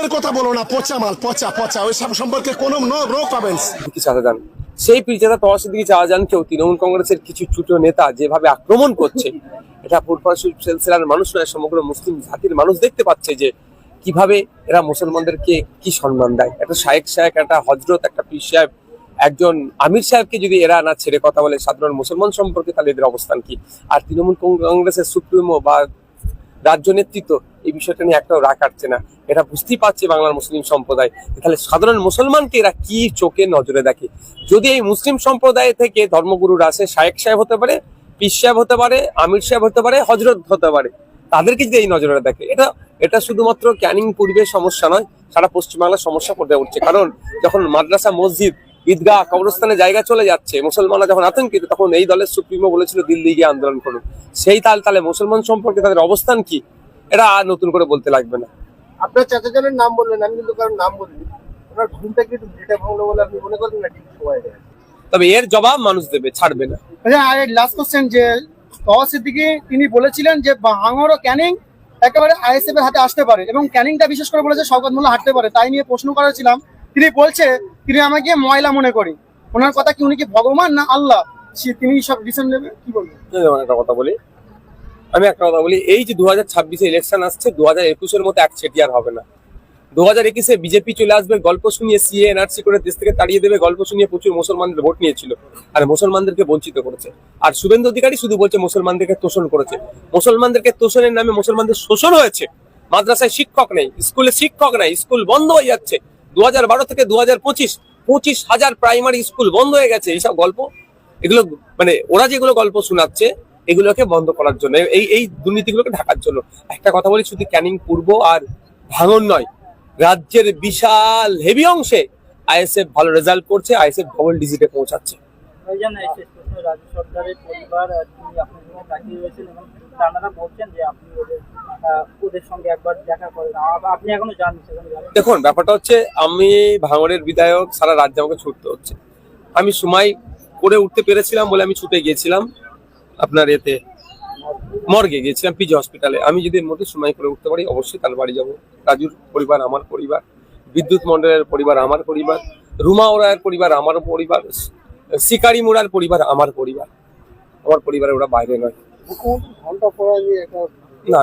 মালের কথা বলো না, পচা মাল, পচা পচা, ওই সব সম্পর্কে কোনো no no comments Siddiqui Shahjahan সেই পীরজাদা তওয়া সিদ্দিকী শাহজাহানকেও তৃণমূল কংগ্রেসের কিছু ছোট নেতা যেভাবে আক্রমণ করছে, এটা সিলসিলার মানুষ নয়, সমগ্র মুসলিম জাতির মানুষ দেখতে পাচ্ছে যে কীভাবে এরা মুসলমানদেরকে কি সম্মান দেয়। একটা শায়েক শায়েক, একটা হজরত, একটা পীর সাহেব, একজন আমির সাহেবকে যদি এরা না ছেড়ে কথা বলে, সাধারণ মুসলমান সম্পর্কে তাহলে এদের অবস্থান কি? আর তৃণমূল কংগ্রেসের সুপ্রিমো বা রাজ্য নেতৃত্ব এই বিষয়টা নিয়ে একটাও রাগ কাটছে না। এটা বুঝতেই পারছে বাংলার মুসলিম সম্প্রদায়। তাহলে সাধারণ মুসলমানকে এরা কি চোখে নজরে দেখে? যদি এই মুসলিম সম্প্রদায় থেকে ধর্মগুরুরা আসে, শায়েক সাহেব হতে পারে, পীর সাহেব হতে পারে, আমির সাহেব হতে পারে হজরত হতে পারে, তাদেরকে যদি এই নজরে দেখে, এটা এটা শুধুমাত্র ক্যানিং পূর্বের সমস্যা নয়, সারা পশ্চিমবাংলার সমস্যা পড়ে উঠছে। কারণ যখন মাদ্রাসা, মসজিদ, ঈদগাহ, কবরস্থানে জায়গা চলে যাচ্ছে, মুসলমানরা যখন আতঙ্কিত, তখন এই দলের সুপ্রিমো বলেছিল, দিল্লি গিয়ে আন্দোলন করুন। সেই তাল তালে মুসলমান সম্পর্কে তাদের অবস্থান কি? এটা আর নতুন করে বলতে লাগবে না। আপনার চাচাজনের নাম বললেন আমি কিন্তু কারোর নাম বলিনি। ওনার ঘুমটা কি একটু ঘেটে ভাঙলো বলে আপনি মনে করেন না ঠিক সময় তবে এর জবাব মানুষ দেবে ছাড়বে না। আচ্ছা আর লাস্ট কোশ্চেন যে তওয়া সিদ্দিকি তিনি বলেছিলেন যে ভাঙর ও ক্যানিং একেবারে আইএসএফ এর হাতে আসতে পারে এবং ক্যানিংটা বিশেষ করে বলেছে শওকত মোল্লা হাঁটতে পারে। তাই নিয়ে প্রশ্ন করেছিলাম তিনি বলছে তিনি আমাকে ময়লা মনে করি। ওনার কথা কি উনি কি ভগবান না আল্লাহ? সে- তিনি সব ডিসিশন নেবে? কি বলবেন? যেমন একটা কথা বলি। আমি একটা কথা বলি, এই যে দু হাজার ছাব্বিশে ইলেকশন আসছে, দু হাজার একুশের মতো এক সেটিয়ার হবে না। দু হাজার একুশে বিজেপি চলে আসবে, গল্প শুনিয়ে সিএ এনআরসি করে দেশ থেকে তাড়িয়ে দেবে, গল্প শুনিয়ে প্রচুর মুসলমানদের ভোট নিয়েছিল আর মুসলমানদেরকে বঞ্চিত করেছে। আর শুভেন্দু অধিকারী শুধু বলছে মুসলমানদেরকে তোষণ করেছে। মুসলমানদেরকে তোষণের নামে মুসলমানদের শোষণ হয়েছে। মাদ্রাসায় শিক্ষক নেই, স্কুলে শিক্ষক নেই, স্কুল বন্ধ হয়ে যাচ্ছে। দু হাজার বারো থেকে দু হাজার পঁচিশ পঁচিশ হাজার প্রাইমারি স্কুল বন্ধ হয়ে গেছে, এইসব গল্প। এগুলো মানে ওরা যেগুলো গল্প শোনাচ্ছে এগুলোকে বন্ধ করার জন্য এই এই দুর্নীতিগুলোকে ঢাকার জন্য। একটা কথা বলি শুধু ক্যানিং পূর্ব আর ভাঙন নয় রাজ্যের বিশাল হেভি অংশে আইএসএফ ভালো রেজাল্ট করছে আইএসএফ ডবল ডিজিটে পৌঁছাচ্ছে। ভাইজান এই শেষ প্রশ্ন রাজ্য সরকারের পরিবার আপনার সঙ্গে তাকিয়ে রয়েছেন এবং তারা বলছেন যে আপনি ওদের সঙ্গে একবার দেখা করেন। আপনি এখনও যান দেখুন ব্যাপারটা হচ্ছে আমি ভাঙড়ের বিধায়ক সারা রাজ্যে আমাকে ছুটতে হচ্ছে। আমি সময় করে উঠতে পেরেছিলাম বলে আমি ছুটে গিয়েছিলাম। আপনার এতে মর্গে গিয়েছিলাম পিজি হসপিটালে আমি যদি এর মধ্যে সময় করে উঠতে পারি অবশ্যই তার বাড়ি যাব। রাজুর পরিবার আমার পরিবার বিদ্যুৎ মন্ডলের পরিবার আমার পরিবার রুমা ওরায়ের পরিবার আমার পরিবার শিকারি মুড়ার পরিবার আমার পরিবার। আমার পরিবারে ওরা বাইরে নয়। না